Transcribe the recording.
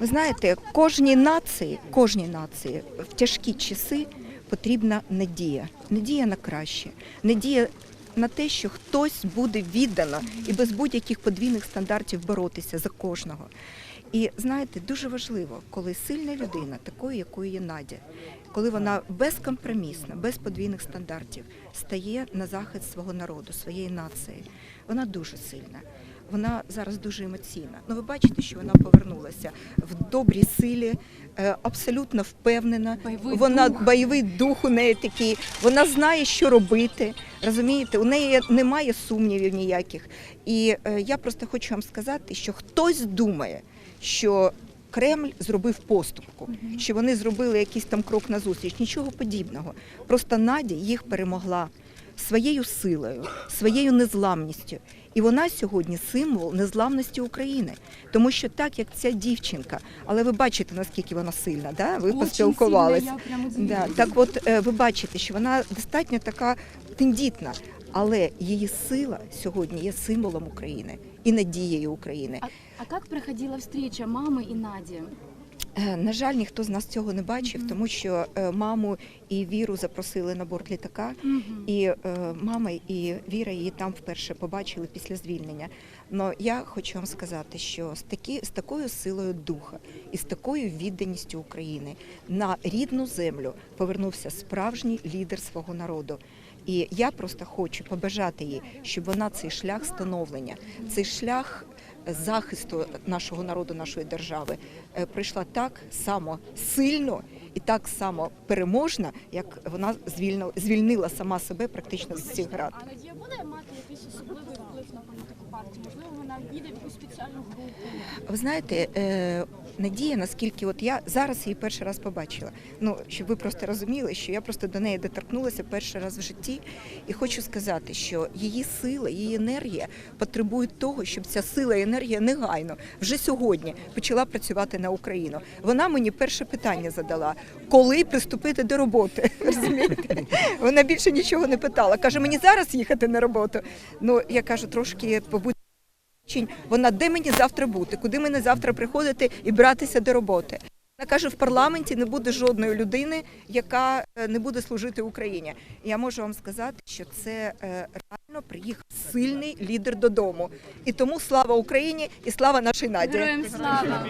Ви знаєте, кожній нації, кожній нації в тяжкі часи потрібна надія. Надія на краще, надія на те, що хтось буде віддано і без будь-яких подвійних стандартів боротися за кожного. І знаєте, дуже важливо, коли сильна людина, такою, якою є Надя, коли вона безкомпромісна, без подвійних стандартів, стає на захист свого народу, своєї нації. Вона дуже сильна. Вона зараз дуже емоційна. Ну, ви бачите, що вона повернулася в добрій силі, е, абсолютно впевнена. Бойовий вона дух. бойовий дух у неї такий. Вона знає, що робити. Розумієте, у неї немає сумнівів ніяких. І е, я просто хочу вам сказати, що хтось думає, що Кремль зробив поступку, що вони зробили якийсь там крок назустріч. Нічого подібного. Просто Надя їх перемогла своєю силою, своєю незламністю. І вона сьогодні символ незламності України, тому що так як ця дівчинка, але ви бачите наскільки вона сильна, да? ви поспілкувалися. Да, так от е, ви бачите, що вона достатньо така тендітна, але її сила сьогодні є символом України і надією України. А, а как проходила встреча мамы и Нади? Е, На жаль, ніхто з нас цього не бачив, тому що е, маму і віру запросили на борт літака. І е, мама і Віра її там вперше побачили після звільнення. Но я хочу вам сказати, що з такі з такою силою духа і з такою відданістю України на рідну землю повернувся справжній лідер свого народу. І я просто хочу побажати їй, щоб вона цей шлях становлення, цей шлях захисту нашого народу, нашої держави прийшла так само сильно і так само переможна, як вона звільнила, звільнила сама себе практично з цих град. А Надія буде мати якийсь особливий вплив на політику партії? Можливо, вона війде в якусь спеціальну групу? Ви знаєте, е, Надія, наскільки от я зараз її перший раз побачила. Ну щоб ви просто розуміли, що я просто до неї доторкнулася перший раз в житті, і хочу сказати, що її сила, її енергія потребують того, щоб ця сила і енергія негайно вже сьогодні почала працювати на Україну. Вона мені перше питання задала: коли приступити до роботи? Розумієте? Вона більше нічого не питала. каже, мені зараз їхати на роботу. Ну я кажу, трошки побудь. Чинь, Вона де мені завтра бути, куди мені завтра приходити і братися до роботи. Вона каже, в парламенті не буде жодної людини, яка е, не буде служити Україні. Я можу вам сказати, що це е, реально приїхав сильний лідер додому. І тому слава Україні і слава нашій Наді. Героям слава!